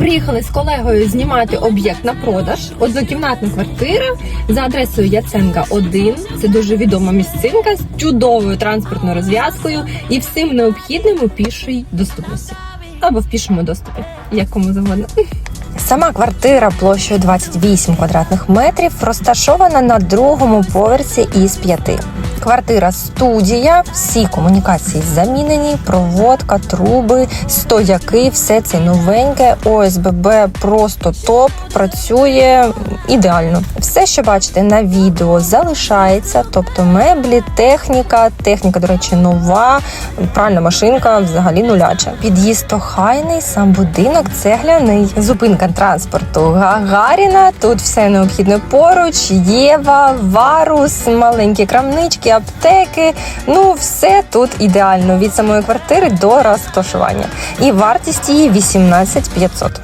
Приїхали з колегою знімати об'єкт на продаж. Однокімнатна квартира за адресою Яценка 1. Це дуже відома місцинка з чудовою транспортною розв'язкою і всім необхідним у пішій доступності. Або в пішому доступі, як кому завгодно. Сама квартира площею 28 квадратних метрів розташована на другому поверсі із п'яти. Квартира студія, всі комунікації замінені, проводка, труби, стояки, все це новеньке. ОСББ просто топ, працює ідеально. Все, що бачите на відео, залишається, тобто меблі, техніка, техніка, до речі, нова, пральна машинка взагалі нуляча. Під'їзд охайний, сам будинок цегляний. Зупинка транспорту Гагаріна. Тут все необхідне поруч. Єва, варус, маленькі крамнички, аптеки. Ну, все тут ідеально від самої квартири до розташування. І вартість її 18 500.